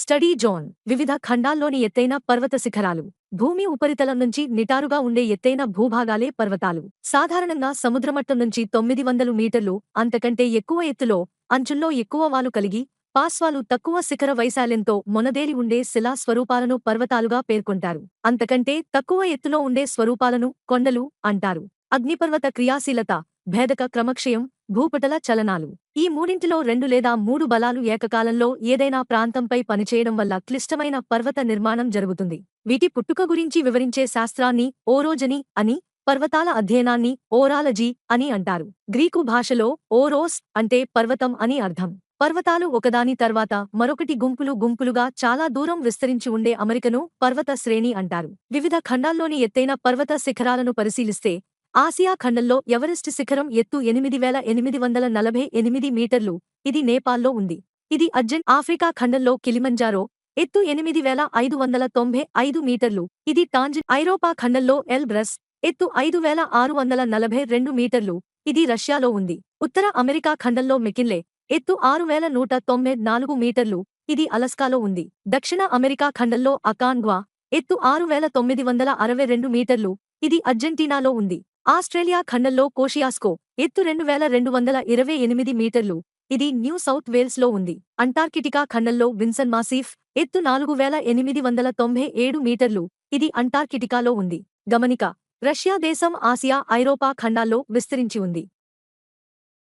Study zone వివిధ ఖండాల్లోని ఎత్తైన పర్వత శిఖరాలు. భూమి ఉపరితలం నుంచి నిటారుగా ఉండే ఎత్తైన భూభాగాలే పర్వతాలు. సాధారణంగా సముద్రమట్టం నుంచి తొమ్మిది వందలు మీటర్లు అంతకంటే ఎక్కువ ఎత్తులో అంచుల్లో ఎక్కువ వాలు కలిగి పాస్వాలు తక్కువ శిఖర వైశాల్యంతో మొనదేలి ఉండే శిలా స్వరూపాలను పర్వతాలుగా పేర్కొంటారు. అంతకంటే తక్కువ ఎత్తులో ఉండే స్వరూపాలను కొండలు అంటారు. అగ్నిపర్వత క్రియాశీలత భేదక క్రమక్షయం భూపటల చలనాలు. ఈ మూడింటిలో రెండు లేదా మూడు బలాలు ఏకకాలంలో ఏదైనా ప్రాంతంపై పనిచేయడం వల్ల క్లిష్టమైన పర్వత నిర్మాణం జరుగుతుంది. వీటి పుట్టుక గురించి వివరించే శాస్త్రాన్ని ఓరోజని అని పర్వతాల అధ్యయనాన్ని ఓరాలజీ అని అంటారు. గ్రీకు భాషలో ఓరోస్ అంటే పర్వతం అని అర్థం. పర్వతాలు ఒకదాని తర్వాత మరొకటి గుంపులు గుంపులుగా చాలా దూరం విస్తరించి ఉండే అమెరికను పర్వత శ్రేణి అంటారు. వివిధ ఖండాల్లోని ఎత్తైన పర్వత శిఖరాలను పరిశీలిస్తే ఆసియా ఖండంలో ఎవరెస్ట్ శిఖరం ఎత్తు ఎనిమిది వేల ఎనిమిది వందల నలభై ఎనిమిది మీటర్లు. ఇది నేపాల్లో ఉంది. ఇది అర్జెంట్ ఆఫ్రికా ఖండంలో కిలిమంజారో ఎత్తు ఎనిమిది వేల ఐదు వందల తొంభై ఐదు మీటర్లు. ఇది టాంజిన్ ఐరోపా ఖండంలో ఎల్బ్రస్ ఎత్తు ఐదు వేల ఆరు వందల నలభై రెండు మీటర్లు. ఇది రష్యాలో ఉంది. ఉత్తర అమెరికా ఖండంలో మెకిన్లే ఎత్తు ఆరు వేల నూట తొంభై నాలుగు మీటర్లు. ఇది అలస్కాలో ఉంది. దక్షిణ అమెరికా ఖండంలో అకాన్గ్వా ఎత్తు ఆరు వేల తొమ్మిది వందల అరవై రెండు మీటర్లు. ఇది అర్జెంటీనాలో ఉంది. ఆస్ట్రేలియా ఖండంలో కోషియాస్కో ఎత్తు రెండు వేల రెండు వందల ఇరవై ఎనిమిది మీటర్లు. ఇది న్యూ సౌత్ వేల్స్లో ఉంది. అంటార్కిటికా ఖండంలో విన్సన్ మాసీఫ్ ఎత్తు నాలుగు వేల ఎనిమిది వందల తొంభై ఏడు మీటర్లు. ఇది అంటార్కిటికాలో ఉంది. గమనిక రష్యా దేశం ఆసియా ఐరోపా ఖండాల్లో విస్తరించి ఉంది.